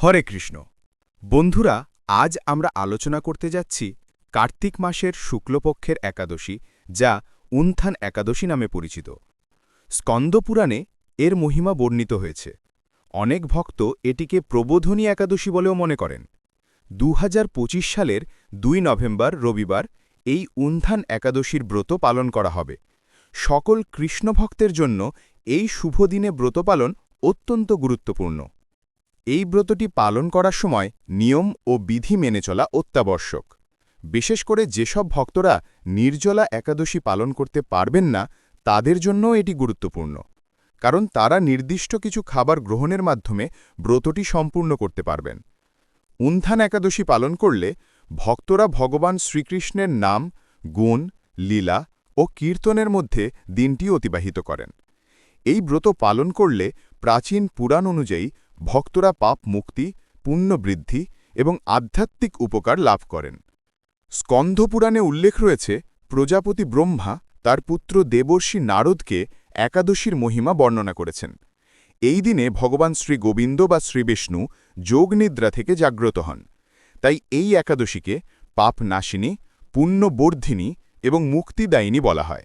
হরে কৃষ্ণ। বন্ধুরা, আজ আমরা আলোচনা করতে যাচ্ছি কার্তিক মাসের শুক্লপক্ষের একাদশী, যা উন্থান একাদশী নামে পরিচিত। স্কন্দপুরাণে এর মহিমা বর্ণিত হয়েছে। অনেক ভক্ত এটিকে প্রবোধনী একাদশী বলেও মনে করেন। দু হাজার পঁচিশ সালের দুই নভেম্বর, রবিবার, এই উন্থান একাদশীর ব্রত পালন করা হবে। সকল কৃষ্ণ ভক্তের জন্য এই শুভ দিনে ব্রত পালন অত্যন্ত গুরুত্বপূর্ণ। এই ব্রতটি পালন করার সময় নিয়ম ও বিধি মেনে চলা অত্যাবশ্যক। বিশেষ করে যেসব ভক্তরা নির্জলা একাদশী পালন করতে পারবেন না, তাদের জন্যও এটি গুরুত্বপূর্ণ। কারণ তারা নির্দিষ্ট কিছু খাবার গ্রহণের মাধ্যমে ব্রতটি সম্পূর্ণ করতে পারবেন। উন্থান একাদশী পালন করলে ভক্তরা ভগবান শ্রীকৃষ্ণের নাম, গুণ, লীলা ও কীর্তনের মধ্যে দিনটি অতিবাহিত করেন। এই ব্রত পালন করলে প্রাচীন পুরাণ অনুযায়ী ভক্তরা পাপ মুক্তি পুণ্যবৃদ্ধি এবং আধ্যাত্মিক উপকার লাভ করেন। স্কন্ধপুরাণে উল্লেখ রয়েছে, প্রজাপতি ব্রহ্মা তার পুত্র দেবর্ষী নারদকে একাদশীর মহিমা বর্ণনা করেছেন। এই দিনে ভগবান শ্রী গোবিন্দ বা শ্রীবিষ্ণু যোগনিদ্রা থেকে জাগ্রত হন। তাই এই একাদশীকে পাপ নাশিনী পুণ্যবর্ধিনী এবং মুক্তিদায়িনী বলা হয়।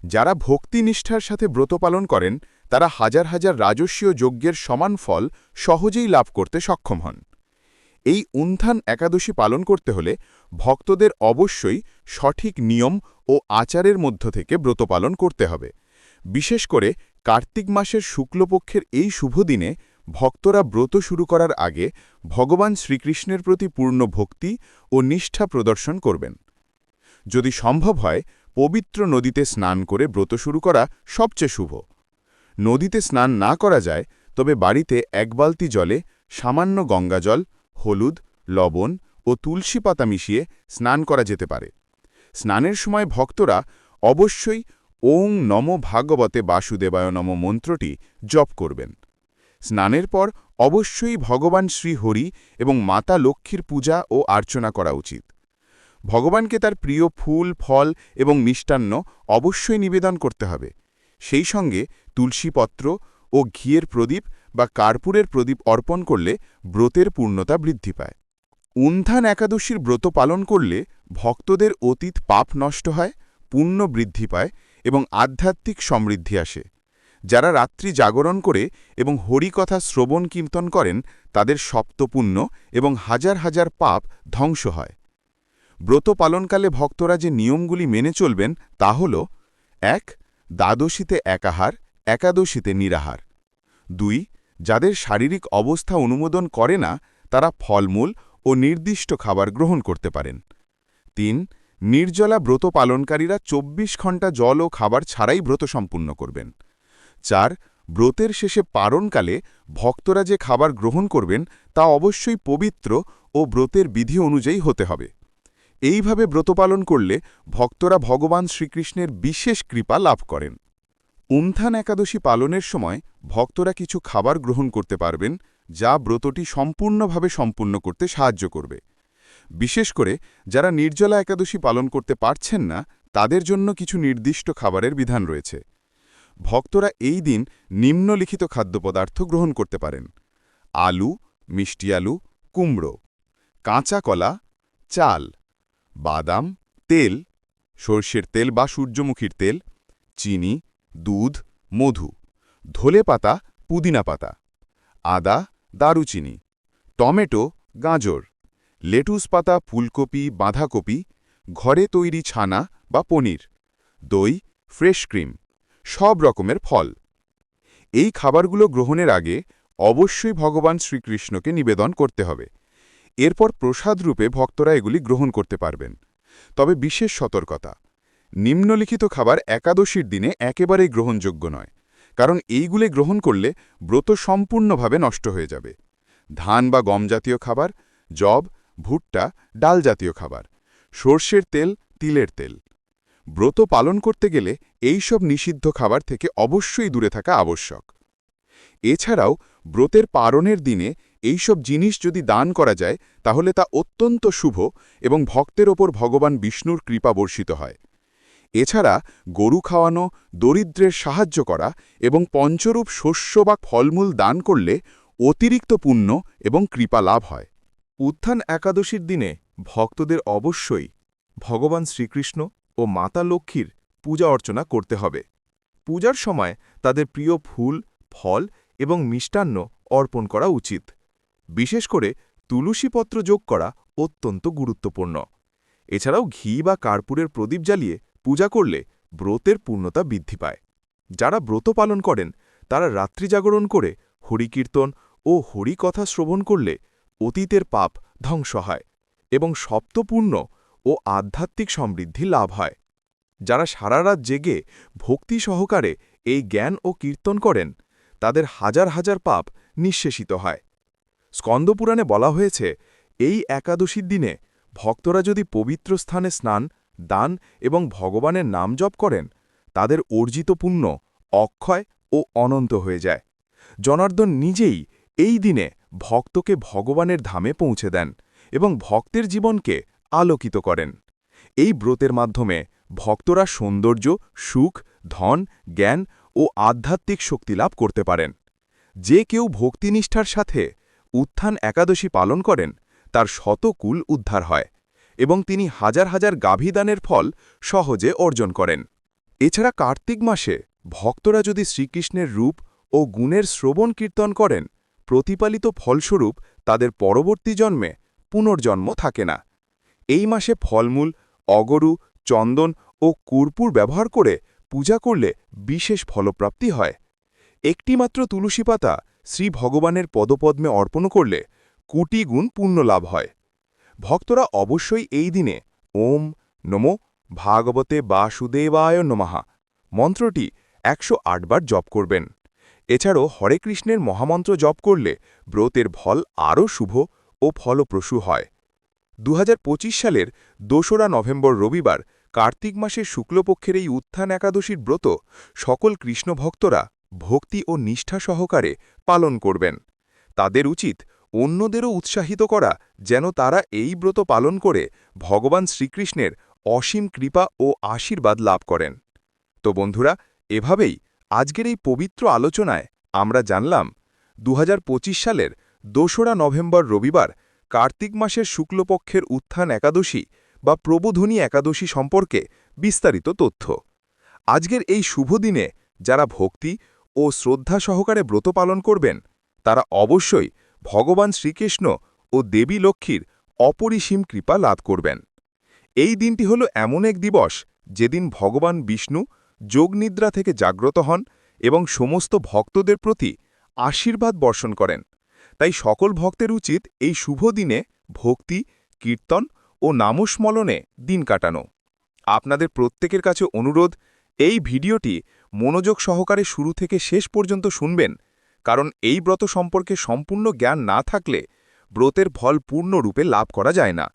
যারা ভক্তিনিষ্ঠার সাথে ব্রত পালন করেন তারা হাজার হাজার রাজস্বীয় যজ্ঞের সমান ফল সহজেই লাভ করতে সক্ষম হন। এই উন্থান একাদশী পালন করতে হলে ভক্তদের অবশ্যই সঠিক নিয়ম ও আচারের মধ্য থেকে ব্রত পালন করতে হবে। বিশেষ করে কার্তিক মাসের শুক্লপক্ষের এই শুভ দিনে ভক্তরা ব্রত শুরু করার আগে ভগবান শ্রীকৃষ্ণের প্রতি পূর্ণ ভক্তি ও নিষ্ঠা প্রদর্শন করবেন। যদি সম্ভব হয়, পবিত্র নদীতে স্নান করে ব্রত শুরু করা সবচেয়ে শুভ। নদীতে স্নান না করা যায়, তবে বাড়িতে এক বালতি জলে সামান্য গঙ্গাজল, হলুদ, লবণ ও তুলসী পাতা মিশিয়ে স্নান করা যেতে পারে। স্নানের সময় ভক্তরা অবশ্যই ওং নম ভাগবতে বাসুদেবায় নম মন্ত্রটি জপ করবেন। স্নানের পর অবশ্যই ভগবান শ্রী হরি এবং মাতা লক্ষ্মীর পূজা ও আর্চনা করা উচিত। ভগবানকে তার প্রিয় ফুল, ফল এবং মিষ্টান্ন অবশ্যই নিবেদন করতে হবে। সেই সঙ্গে তুলসীপত্র ও ঘিয়ের প্রদীপ বা কার্পুরের প্রদীপ অর্পণ করলে ব্রতের পূর্ণতা বৃদ্ধি পায়। উন্থান একাদশীর ব্রত পালন করলে ভক্তদের অতীত পাপ নষ্ট হয়, পুণ্য বৃদ্ধি পায় এবং আধ্যাত্মিক সমৃদ্ধি আসে। যারা রাত্রি জাগরণ করে এবং হরিকথা শ্রবণ কীর্তন করেন, তাদের সপ্তপুণ্য এবং হাজার হাজার পাপ ধ্বংস হয়। ব্রত পালনকালে ভক্তরা যে নিয়মগুলি মেনে চলবেন তা হল, এক, দ্বাদশীতে একাহার একাদশীতে নিরাহার। দুই, যাদের শারীরিক অবস্থা অনুমোদন করে না, তারা ফলমূল ও নির্দিষ্ট খাবার গ্রহণ করতে পারেন। তিন, নির্জলা ব্রত পালনকারীরা ২৪ ঘণ্টা জল ও খাবার ছাড়াই ব্রত সম্পূর্ণ করবেন। চার, ব্রতের শেষে পারণকালে ভক্তরা যে খাবার গ্রহণ করবেন, তা অবশ্যই পবিত্র ও ব্রতের বিধি অনুযায়ী হতে হবে। এইভাবে ব্রত পালন করলে ভক্তরা ভগবান শ্রীকৃষ্ণের বিশেষ কৃপা লাভ করেন। উমথান একাদশী পালনের সময় ভক্তরা কিছু খাবার গ্রহণ করতে পারবেন, যা ব্রতটি সম্পূর্ণভাবে সম্পূর্ণ করতে সাহায্য করবে। বিশেষ করে, যারা নির্জলা একাদশী পালন করতে পারছেন না, তাদের জন্য কিছু নির্দিষ্ট খাবারের বিধান রয়েছে। ভক্তরা এই দিন নিম্নলিখিত খাদ্যপদার্থ গ্রহণ করতে পারেন। আলু, মিষ্টি আলু, কুমড়ো, কাঁচা কলা, চাল, বাদাম, তেল, সর্ষের তেল বা সূর্যমুখীর তেল, চিনি দুধ, মধু, ধলে পাতা, পুদিনা পাতা, আদা, দারুচিনি, টমেটো, গাজর, লেটুস পাতা, ফুলকপি, বাঁধাকপি, ঘরে তৈরি ছানা বা পনির, দই, ফ্রেশ ক্রিম, সব রকমের ফল। এই খাবারগুলো গ্রহণের আগে অবশ্যই ভগবান শ্রীকৃষ্ণকে নিবেদন করতে হবে। এরপর প্রসাদ রূপে ভক্তরা এগুলি গ্রহণ করতে পারবেন। তবে বিশেষ সতর্কতা। নিম্নলিখিত খাবার একাদশীর দিনে একেবারেই গ্রহণযোগ্য নয়, কারণ এইগুলি গ্রহণ করলে ব্রত সম্পূর্ণভাবে নষ্ট হয়ে যাবে। ধান বা গম জাতীয় খাবার জব ভুট্টা, ডাল জাতীয় খাবার, সর্ষের তেল, তিলের তেল। ব্রত পালন করতে গেলে এই সব নিষিদ্ধ খাবার থেকে অবশ্যই দূরে থাকা আবশ্যক। এছাড়াও ব্রতের পারণের দিনে এইসব জিনিস যদি দান করা যায়, তাহলে তা অত্যন্ত শুভ এবং ভক্তের ওপর ভগবান বিষ্ণুর কৃপা বর্ষিত হয়। এছাড়া গরু খাওয়ানো, দরিদ্রের সাহায্য করা এবং পঞ্চরূপ শস্য বা ফলমূল দান করলে অতিরিক্ত পুণ্য এবং কৃপা লাভ হয়। উত্থান একাদশীর দিনে ভক্তদের অবশ্যই ভগবান শ্রীকৃষ্ণ ও মাতা লক্ষ্মীর পূজা অর্চনা করতে হবে। পূজার সময় তাদের প্রিয় ফুল, ফল এবং মিষ্টান্ন অর্পণ করা উচিত। বিশেষ করে তুলসীপত্র যোগ করা অত্যন্ত গুরুত্বপূর্ণ। এছাড়াও ঘি বা কার্পূরের প্রদীপ জ্বালিয়ে পূজা করলে ব্রতের পূর্ণতা বৃদ্ধি পায়। যারা ব্রত পালন করেন, তারা রাত্রি জাগরণ করে হরিকীর্তন ও হরিকথা শ্রবণ করলে অতীতের পাপ ধ্বংস হয় এবং সপ্তপূর্ণ ও আধ্যাত্মিক সমৃদ্ধি লাভ হয়। যারা সারা রাত জেগে ভক্তি সহকারে এই জ্ঞান ও কীর্তন করেন, তাদের হাজার হাজার পাপ নিঃশেষিত হয়। স্কন্দপুরাণে বলা হয়েছে, এই একাদশীর দিনে ভক্তরা যদি পবিত্র স্থানে স্নান দান এবং ভগবানের নাম জপ করেন, তাদের অর্জিত পুণ্য অক্ষয় ও অনন্ত হয়ে যায়। জনার্দন নিজেই এই দিনে ভক্তকে ভগবানের ধামে পৌঁছে দেন এবং ভক্তের জীবনকে আলোকিত করেন। এই ব্রতের মাধ্যমে ভক্তরা সৌন্দর্য, সুখ, ধন, জ্ঞান ও আধ্যাত্মিক শক্তি লাভ করতে পারেন। যে কেউ ভক্তিনিষ্ঠার সাথে উত্থান একাদশী পালন করেন, তার শতকুল উদ্ধার হয়। এবং তিনি হাজার হাজার গাভীদানের ফল সহজে অর্জন করেন। এছাড়া কার্তিক মাসে ভক্তরা যদি শ্রীকৃষ্ণের রূপ ও গুণের শ্রবণ কীর্তন করেন, প্রতিপালিত ফলস্বরূপ তাদের পরবর্তী জন্মে পুনর্জন্ম থাকে না। এই মাসে ফলমূল, অগরু, চন্দন ও কর্পূর ব্যবহার করে পূজা করলে বিশেষ ফলপ্রাপ্তি হয়। একটিমাত্র তুলসী পাতা শ্রী ভগবানের পদপদ্মে অর্পণ করলে কোটি গুণ পুণ্য লাভ হয়। ভক্তরা অবশ্যই এই দিনে ওম নমো ভাগবতে বাসুদেবায় নমঃ। মন্ত্রটি একশো বার জপ করবেন। এছাড়াও হরে কৃষ্ণের মহামন্ত্র জপ করলে ব্রতের ফল আরও শুভ ও ফলপ্রসূ হয়। দু হাজার পঁচিশ সালের দোসরা নভেম্বর রবিবার কার্তিক মাসের শুক্লপক্ষের এই উত্থান একাদশীর ব্রত সকল কৃষ্ণ ভক্তরা ভক্তি ও নিষ্ঠা সহকারে পালন করবেন। তাদের উচিত অন্যদেরও উৎসাহিত করা যেন তারা এই ব্রত পালন করে ভগবান শ্রীকৃষ্ণের অসীম কৃপা ও আশীর্বাদ লাভ করেন। তো বন্ধুরা, এভাবেই আজকের এই পবিত্র আলোচনায় আমরা জানলাম দু হাজার পঁচিশ সালের দোসরা নভেম্বর রবিবার কার্তিক মাসের শুক্লপক্ষের উত্থান একাদশী বা প্রবোধনী একাদশী সম্পর্কে বিস্তারিত তথ্য। আজকের এই শুভ দিনে যারা ভক্তি ও শ্রদ্ধা সহকারে ব্রত পালন করবেন, তারা অবশ্যই ভগবান শ্রীকৃষ্ণ ও দেবী লক্ষ্মীর অপরিসীম কৃপা লাভ করবেন। এই দিনটি হল এমন এক দিবস যেদিন ভগবান বিষ্ণু যোগনিদ্রা থেকে জাগ্রত হন এবং সমস্ত ভক্তদের প্রতি আশীর্বাদ বর্ষণ করেন। তাই সকল ভক্তের উচিত এই শুভ দিনে ভক্তি, কীর্তন ও নামস্মলনে দিন কাটানো। আপনাদের প্রত্যেকের কাছে অনুরোধ, এই ভিডিওটি মনোযোগ সহকারে শুরু থেকে শেষ পর্যন্ত শুনবেন কারণ এই ব্রত সম্পর্কে সম্পূর্ণ জ্ঞান না থাকলে ব্রতের ফল পূর্ণরূপে লাভ করা যায় না।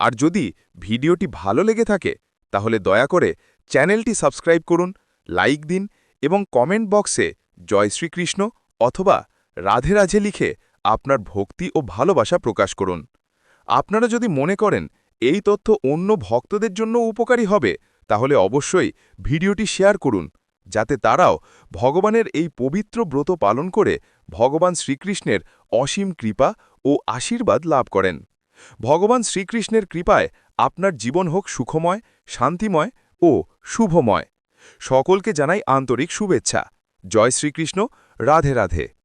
আর যদি ভিডিওটি ভালো লেগে থাকে, তাহলে দয়া করে চ্যানেলটি সাবস্ক্রাইব করুন, লাইক দিন এবং কমেন্ট বক্সে জয় শ্রীকৃষ্ণ অথবা রাধে রাধে লিখে আপনার ভক্তি ও ভালোবাসা প্রকাশ করুন। আপনারা যদি মনে করেন এই তথ্য অন্য ভক্তদের জন্য উপকারী হবে, তাহলে অবশ্যই ভিডিওটি শেয়ার করুন। যাতে তারাও ভগবানের এই পবিত্র ব্রত পালন করে ভগবান শ্রীকৃষ্ণের অসীম কৃপা ও আশীর্বাদ লাভ করেন। ভগবান শ্রীকৃষ্ণের কৃপায় আপনার জীবন হোক সুখময়, শান্তিময় ও শুভময়। সকলকে জানাই আন্তরিক শুভেচ্ছা। জয় শ্রীকৃষ্ণ। রাধে রাধে।